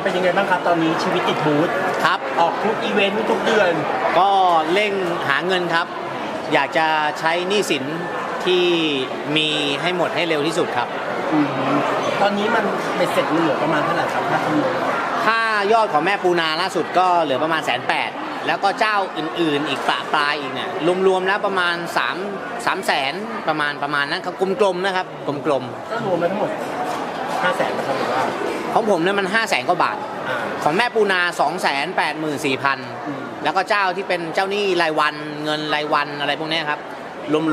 ครับเป็นยังไงบ้างครับ ตอนนี้ชีวิตติดบูธครับ ออกทุกอีเวนต์ทุกเดือน ก็เร่งหาเงินครับ อยากจะใช้หนี้สินที่มีให้หมดให้เร็วที่สุดครับอืมตอนนี้มันเป็นเสร็จมันเหลือประมาณเท่าไหร่ครับถ้าคำนวณค่ายอดของแม่ปูนาล่าสุดก็เหลือประมาณแสนแปดแล้วก็เจ้าอื่นๆ อีกปะปลายอีกเนี่ยรวมๆแล้วประมาณ3 3แสนประมาณประมาณนั้นครับกลมๆนะครับกลมก็รวมไปทั้งหมดห้าแสนนะครับหรือว่าๆ ของผมเนี่ยมัน5 0 0แสนกว่าบาทอ่าของแม่ปูนา2 8 4 0 0อืม0แล้วก็เจ้าที่เป็นเจ้าหนี้รายวันเงินรายวันอะไรพวกเนี้ยครับ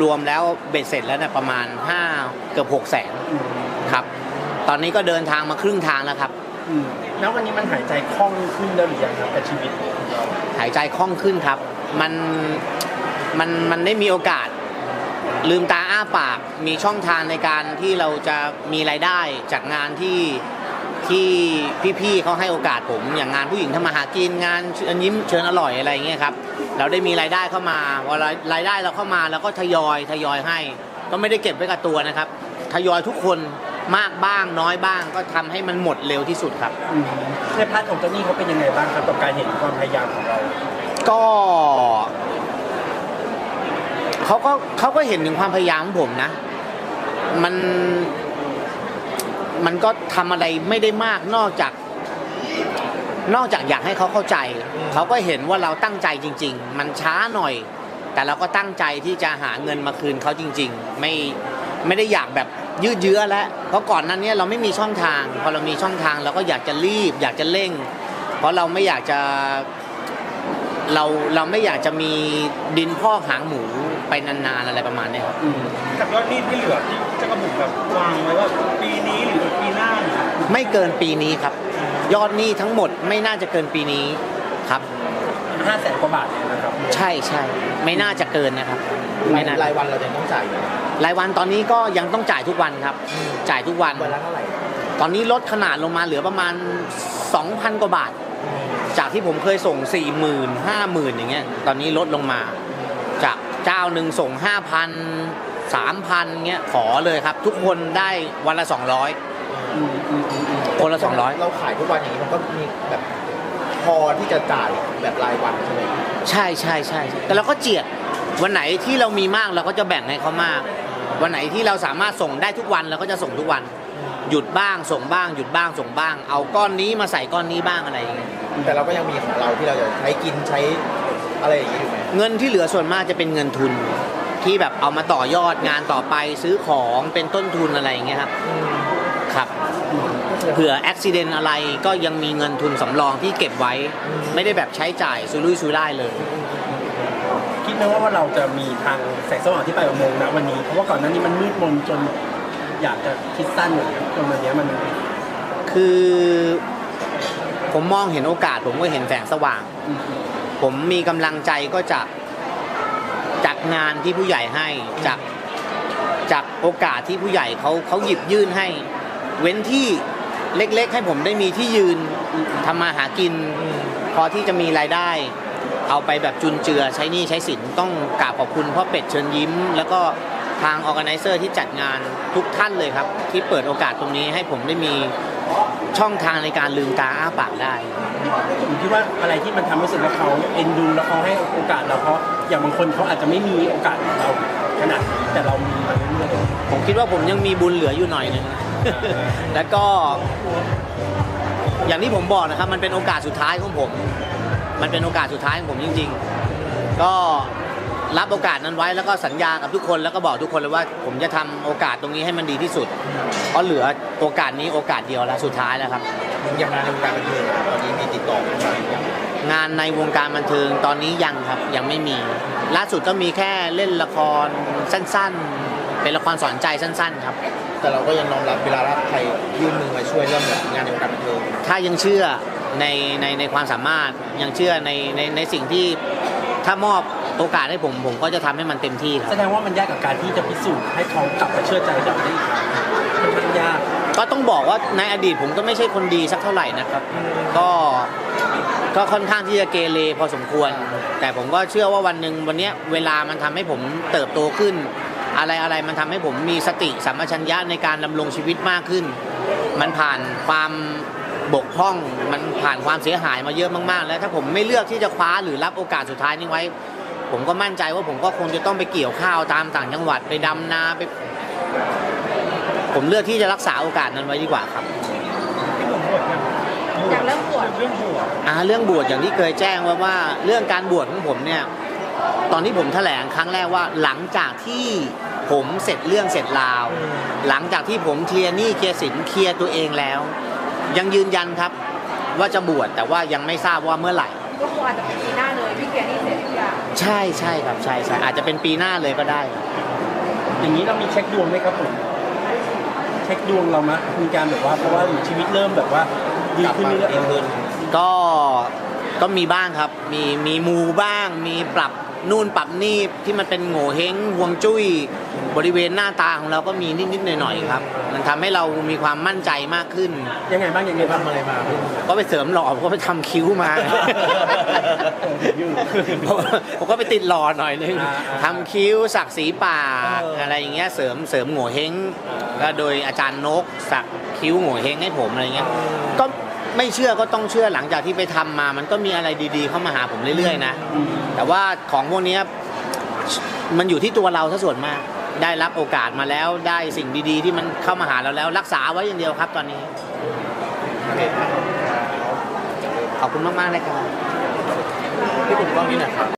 รวมๆแล้วเบ็ดเสร็จแล้วเนี่ยประมาณ 5 เกือบ6แสนอืมครับ ตอนนี้ก็เดินทางมาครึ่งทางแล้วครับอืมแล้ววันนี้มันหายใจคล่องขึ้นแล้วหรือยังครับกับชีวิตของเราหายใจคล่องขึ้นครับ มันมันมันได้มีโอกาส ลืมตาอ้าปากมีช่องทางในการที่เราจะมีรายได้จากงานที่ ที่พี่ๆเขาให้โอกาสผมอย่างงานผู้หญิงทำมาหากินงานเชิญยิ้มเชิญอร่อยอะไรอย่างเงี้ยครับเราได้มีรายได้เข้ามาพอรายรายได้เราเข้ามาเราก็ทยอยทยอยให้ ก็ไม่ได้เก็บไว้กับตัวนะครับ ทยอยทุกคนมากบ้างน้อยบ้างก็ทำให้มันหมดเร็วที่สุดครับอืมในพาร์ทของเจ้าหนี้เขาเป็นยังไงบ้างครับกับการเห็นความพยายามของเรา ก็เขาก็เขาก็เห็นถึงความพยายามของผมนะ มัน มันก็ทำอะไรไม่ได้มากนอกจาก นอกจากอยากให้เขาเข้าใจ เขาก็เห็นว่าเราตั้งใจจริง ๆ มันช้าหน่อย แต่เราก็ตั้งใจที่จะหาเงินมาคืนเขาจริง ๆ ไม่ไม่ได้อยากแบบยืดเยื้อแล้วเพราะก่อนนั้นเนี้ยเราไม่มีช่องทาง พอเรามีช่องทางเราก็อยากจะรีบ อยากจะเร่ง เพราะเราไม่อยากจะ เราเราไม่อยากจะมีดินพอกหางหมูไปนานๆอะไรประมาณเนี้ยครับอืมกับยอดหนี้ที่เหลือที่เจ้ากระบุกแบบวางไว้ว่าปีนี้หรือปีหน้าเนี่ยไม่เกินปีนี้ครับ ยอดหนี้ทั้งหมดไม่น่าจะเกินปีนี้ครับ ห้าแสนกว่าบาทเนี่ยนะครับใช่ใช่ไม่น่าจะเกินนะครับไม่น่ารายวันเราจะต้องจ่ายอยู่รายวันตอนนี้ก็ยังต้องจ่ายทุกวันครับ จ่ายทุกวัน วันละเท่าไหร่ ตอนนี้ลดขนาดลงมาเหลือประมาณ 2,000 กว่าบาท จากที่ผมเคยส่ง4 0 0 0 0 50,000อย่างเงี้ยตอนนี้ลดลงมา จากเจ้าหนึ่งส่ง5,000 3,000เงี้ยขอเลยครับ ทุกคนได้วันละ200อืมอืมอืมอืมคนละ200เราขายทุกวันอย่างนี้มันก็มีแบบพอที่จะจ่ายแบบรายวันใช่ไหมใช่ใช่ใช่ใช่แต่เราก็เจียดวันไหนที่เรามีมากเราก็จะแบ่งให้เขามาก วันไหนที่เราสามารถส่งได้ทุกวันเราก็จะส่งทุกวัน หยุดบ้างส่งบ้าง หยุดบ้างส่งบ้าง เอาก้อนนี้มาใส่ก้อนนี้บ้างอะไรอย่างเงี้ย แต่เราก็ยังมีของเราที่เราจะใช้กินใช้อะไรอย่างนี้อยู่ไหมเงินที่เหลือส่วนมากจะเป็นเงินทุน ที่แบบเอามาต่อยอดงานต่อไปซื้อของเป็นต้นทุนอะไรอย่างเงี้ยครับครับเผื่ออุบิเหตุอะไรก็ยังมีเงินทุนสำรองที่เก็บไว้ ไม่ได้แบบใช้จ่ายซุรุ่ยซุร่ายเลย คิดไหมว่าว่าเราจะมีทางแสงสว่างที่ไปลายอุโมงค์นะวันนี้เพราะว่าก่อนหน้านี้มันมืดมนจนอยากจะคิดสั้นอย่างเงี้ยจนวันเนี้ยมันคือ ผมมองเห็นโอกาส ผมก็เห็นแสงสว่างอืมอืมผมมีกำลังใจก็จากจากงานที่ผู้ใหญ่ให้จากจากโอกาสที่ผู้ใหญ่เขาเขาหยิบยื่นให้ เว้นที่เล็กๆ ให้ผมได้มีที่ยืนทำมาหากิน พอที่จะมีรายได้ เอาไปแบบจุนเจือใช้หนี้ใช้สินต้องกราบขอบคุณพ่อเป็ดเชิญยิ้ม แล้วก็ทางออแกไนเซอร์ที่จัดงานทุกท่านเลยครับ ที่เปิดโอกาสตรงนี้ให้ผมได้มี ช่องทางในการลืมตาอ้าปากได้ ผมคิดว่าอะไรที่มันทำให้รู้สึกว่าเขาเอ็นดูแล้วเขาให้โอกาสเราเพราะอย่างบางคนเขาอาจจะไม่มีโอกาสของเราขนาดนี้แต่เรามีมาเรื่อยผมคิดว่าผมยังมีบุญเหลืออยู่หน่อยหนึง แล้วก็ อย่างที่ผมบอกนะครับ มันเป็นโอกาสสุดท้ายของผม มันเป็นโอกาสสุดท้ายของผมจริง ๆ ก็ รับโอกาสนั้นไว้แล้วก็สัญญากับทุกคนแล้วก็บอกทุกคนเลยว่า ผมจะทำโอกาสตรงนี้ให้มันดีที่สุด เพราะเหลือโอกาสนี้โอกาสเดียวแล้วสุดท้ายแล้วครับอย่างงานในวงการบันเทิงอะตอนนี้มีติดต่อมาหรือยังงานในวงการบันเทิงตอนนี้ยังครับยังไม่มี ล่าสุดก็มีแค่เล่นละครสั้น ๆ เป็นละครสอนใจสั้น ๆ ครับ แต่เราก็ยังน้อมรับเวลารับใครยื่นมือมาช่วยเรื่องแบบงานในวงการบันเทิงถ้ายังเชื่อในในในความสามารถยังเชื่อในในในสิ่งที่ถ้ามอบ โอกาสให้ผมผมก็จะทำให้มันเต็มที่คๆรัแสบดงว่ามันยากกับการที่จะพิสูจน์ให้เขากลับมาเชื่อใจเราได้อีกครั้งค่อนข้างยากก็ต้องบอกว่าในอดีตผมก็ไม่ใช่คนดีสักเท่าไหร่นะครับ ก็ก็ค่อนข้างที่จะเกเรพอสมควร แต่ผมก็เชื่อว่าวันหนึ่งวันเนี้ยเวลามันทำให้ผมเติบโตขึ้น อะไรอะไรมันทำให้ผมมีสติสัมปชัญญะในการดำรงชีวิตมากขึ้น มันผ่านความบกพร่องมันผ่านความเสียหายมาเยอะมากๆ แล้วถ้าผมไม่เลือกที่จะคว้าหรือรับโอกาสสุดท้ายนี้ไว้ ผมก็มั่นใจว่าผมก็คงจะต้องไปเกี่ยวข้าวตามต่างจังหวัดไปดำนาไป ผมเลือกที่จะรักษาโอกาสนั้นไว้ดีกว่าครับที่ผมบวชเนี่ยอยากเริ่มบวชเรื่องบวชอ่าเรื่องบวชอย่างที่เคยแจ้งไว้ว่าเรื่องการบวชของผมเนี่ย ตอนที่ผมแถลงครั้งแรกว่าหลังจากที่ผมเสร็จเรื่องเสร็จราว หลังจากที่ผมเคลียร์หนี้เคลียร์สินเคลียร์ตัวเองแล้ว ยังยืนยันครับ ว่าจะบวชแต่ว่ายังไม่ทราบว่าเมื่อไหร่ก็คงอาจจะเป็นปีหน้า ใช่ใช่ครับใช่ใช่อาจจะเป็นปีหน้าเลยก็ได้ครับอย่างนี้เรามีเช็คดวงไหมครับผมเช็คดวงเรามะมีการแบบว่าเพราะว่าชีวิตเริ่มแบบว่าดีขึ้นเรื่อยๆเออก็ก็มีบ้างครับ มีมีมูบ้าง มีปรับนู่นปรับนี่ที่มันเป็นโง่เฮงห่วงจุ้ยบริเวณหน้าตาของเราก็มีนิดๆหน่อยๆครับมัน ทำให้เรามีความมั่นใจมากขึ้น ยังไงบ้างยังไงบ้างทำอะไรมาพี่ก็ไปเสริมหล่อผมก็ไปทำคิ้วมาผมก็ไปติดหล่อหน่อยนึงอ่าทำคิ้วสักสีปากเออออะไรอย่างเงี้ยเสริมเสริมโง่เฮงก็โดยอาจารย์นกสักคิ้วโง่เฮงให้ผมอะไรเงี้ยก็ไม่เชื่อก็ต้องเชื่อหลังจากที่ไปทำมา มันก็มีอะไรดีๆ เข้ามาหาผมเรื่อยๆนะ แต่ว่าของพวกเนี้ยมันอยู่ที่ตัวเราซะส่วนมาก ได้รับโอกาสมาแล้วได้สิ่งดีๆ ที่มันเข้ามาหาเราแล้วรักษาไว้อย่างเดียวครับตอนนี้ ขอบคุณมากๆเลยครับ พี่ผมกล้องนี้หน่อยครับ